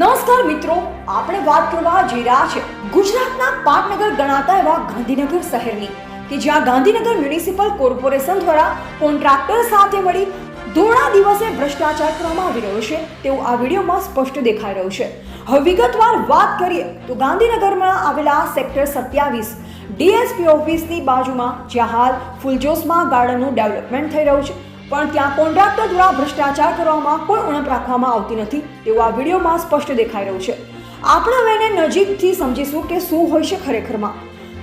નમસ્કાર મિત્રો, આપણે વાત કરવા જઈ રહ્યા છે ગુજરાતના પાટનગર ગણાતા એવા ગાંધીનગર શહેરની, કે જ્યાં ગાંધીનગર મ્યુનિસિપલ કોર્પોરેશન દ્વારા કોન્ટ્રાક્ટર સાથે મળી ધોળા દિવસે ભ્રષ્ટાચાર કરવામાં આવી રહ્યો છે, તેવું આ વિડીયોમાં સ્પષ્ટ દેખાઈ રહ્યું છે. હવે વિગતવાર વાત કરીએ તો ગાંધીનગરમાં આવેલા સેક્ટર સત્યાવીસ ડીએસપી ઓફિસની બાજુમાં જ્યાં હાલ ફુલજોશમાં ગાર્ડનનું ડેવલપમેન્ટ થઈ રહ્યું છે. પણ ત્યાં કોન્ટ્રાક્ટર દ્વારા ભ્રષ્ટાચાર કરવામાં કોઈ ઉણપ રાખવામાં આવતી નથી તેવું આ વિડીયોમાં સ્પષ્ટ દેખાઈ રહ્યું છે. આપણે હવે એને નજીકથી સમજીશું કે શું હોય છે ખરેખરમાં.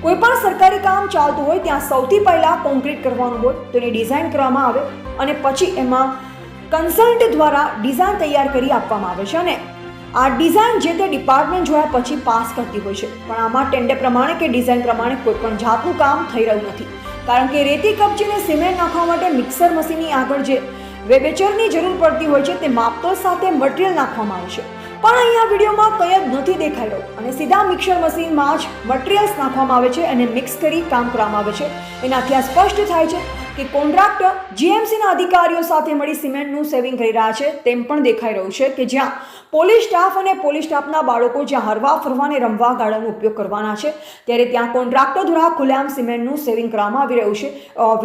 કોઈ પણ સરકારી કામ ચાલતું હોય ત્યાં સૌથી પહેલાં કોન્ક્રીટ કરવાનું હોય તો એની ડિઝાઇન કરવામાં આવે અને પછી એમાં કન્સલ્ટ દ્વારા ડિઝાઇન તૈયાર કરી આપવામાં આવે છે અને આ ડિઝાઇન જે તે ડિપાર્ટમેન્ટ જોયા પછી પાસ કરતી હોય છે. પણ આમાં ટેન્ડર પ્રમાણે કે ડિઝાઇન પ્રમાણે કોઈ પણ જાતનું કામ થઈ રહ્યું નથી. કારણ કે રેતી કપચીને સિમેન્ટ નાખવા માટે મિક્સર મશીનની આગળ જે વેબેચરની જરૂર પડતી હોય છે, તે માપતોલ સાથે મટીરિયલ નાખવામાં આવે છે. પણ અહીંયા વિડીયોમાં કંઈ જ નથી દેખાઈ રહ્યું અને સીધા મિક્સર મશીનમાં જ મટીરિયલ્સ નાખવામાં આવે છે અને મિક્સ કરી કામ કરવામાં આવે છે. એનાથી આ સ્પષ્ટ થાય છે કે કોન્ટ્રાક્ટર જીએમસીના અધિકારીઓ સાથે મળી સિમેન્ટનું સેવિંગ કરી રહ્યા છે તેમ પણ દેખાઈ રહ્યું છે કે જ્યાં પોલીસ સ્ટાફ અને પોલીસ સ્ટાફના બાળકો જ્યાં હરવા ફરવા અને રમવા ગાર્ડનનો ઉપયોગ કરવાના છે, ત્યારે ત્યાં કોન્ટ્રાક્ટર દ્વારા ખુલ્લેઆમ સિમેન્ટનું સેવિંગ કરવામાં આવી રહ્યું છે.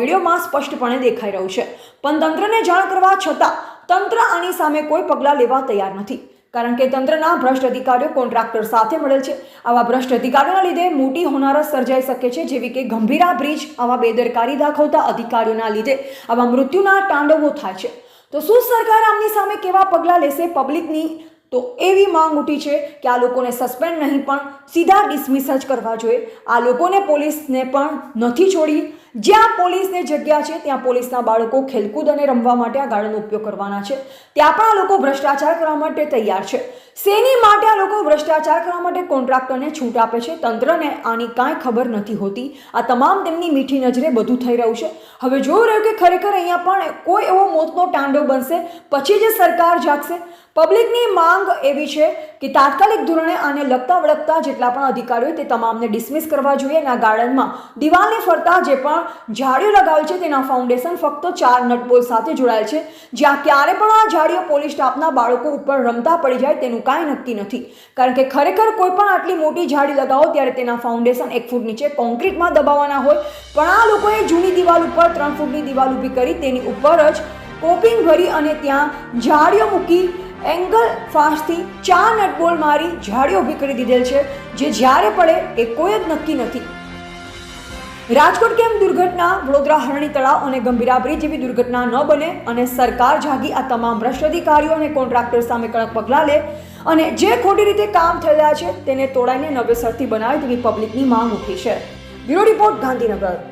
વિડીયોમાં સ્પષ્ટપણે દેખાઈ રહ્યું છે. પણ તંત્રને જાણ કરવા છતાં તંત્ર આની સામે કોઈ પગલાં લેવા તૈયાર નથી. કારણ કે તંત્રના ભ્રષ્ટ અધિકારીઓ કોન્ટ્રાક્ટર સાથે મળેલ છે. આવા ભ્રષ્ટ અધિકારીઓના લીધે મોટી હોનારત સર્જાઈ શકે છે, જેવી કે ગંભીરા બ્રિજ, આવા બેદરકારી દાખવતા અધિકારીઓના લીધે આવા મૃત્યુના તાંડવો થાય છે. તો શું સરકાર આમની સામે કેવા પગલાં લેશે? પબ્લિકની તો એવી માંગ ઉઠી છે કે આ લોકોને સસ્પેન્ડ નહીં, પણ સીધા ડિસમિસ જ કરવા જોઈએ. આ લોકોને પોલીસને પણ નથી છોડી. જ્યાં પોલીસને જગ્યા છે, ત્યાં પોલીસના બાળકો ખેલકૂદ અને રમવા માટે આ ગાર્ડનનો ઉપયોગ કરવાના છે. ત્યાં પણ આ લોકો ભ્રષ્ટાચાર કરવા માટે તૈયાર છે. શેની માટે આ લોકો ભ્રષ્ટાચાર કરવા માટે કોન્ટ્રાક્ટરને છૂટ આપે છે, તંત્રને આની કાંઈ ખબર નથી હોતી. આ તમામ તેમની મીઠી નજરે બધું થઈ રહ્યું છે. હવે જોઈ રહ્યું કે ખરેખર અહીંયા પણ કોઈ એવો મોતનો ટાંડો બનશે, પછી જે સરકાર જાગશે? પબ્લિકની માંગ એવી છે કે તાત્કાલિક ધોરણે આને લગતા વળગતા જેટલા પણ અધિકારીઓ તે તમામને ડિસમિસ કરવા જોઈએ અને આ ગાર્ડનમાં દિવાલને ફરતા જે પણ ઝાડીઓ લગાવેલ છે તેના ફાઉન્ડેશન ફક્ત ચાર નટબોલ સાથે જોડાયેલ છે. જ્યાં ક્યારે પણ આ ઝાડીઓ પોલીસ સ્ટાફના બાળકો ઉપર રમતા પડી જાય તેનું કાંઈ નક્કી નથી. કારણ કે ખરેખર કોઈ પણ આટલી મોટી ઝાડી લગાવો ત્યારે તેના ફાઉન્ડેશન એક ફૂટ નીચે કોન્ક્રીટમાં દબાવવાના હોય. પણ આ લોકોએ જૂની દિવાલ ઉપર ત્રણ ફૂટની દિવાલ ઊભી કરી તેની ઉપર જ કોપિંગ ભરી અને ત્યાં ઝાડીઓ મૂકી એંગલ ફાસ્ટથી ચાર નટબોલ મારી ઝાડીઓ ઊભી કરી દીધેલ છે, જે જ્યારે પડે એ કોઈ જ નક્કી નથી. રાજકોટ કેમ દુર્ઘટના? વડોદરા હરણી તળાવ અને ગંભીરા જેવી દુર્ઘટના ન બને અને સરકાર જાગી આ તમામ ભ્રષ્ટ અધિકારીઓ અને કોન્ટ્રાક્ટર સામે કડક પગલાં લે અને જે ખોટી રીતે કામ થયેલા છે તેને તોડાઈને નવેસરથી બનાવે તેવી પબ્લિકની માંગ ઉઠી છે. Bureau report Gandhinagar.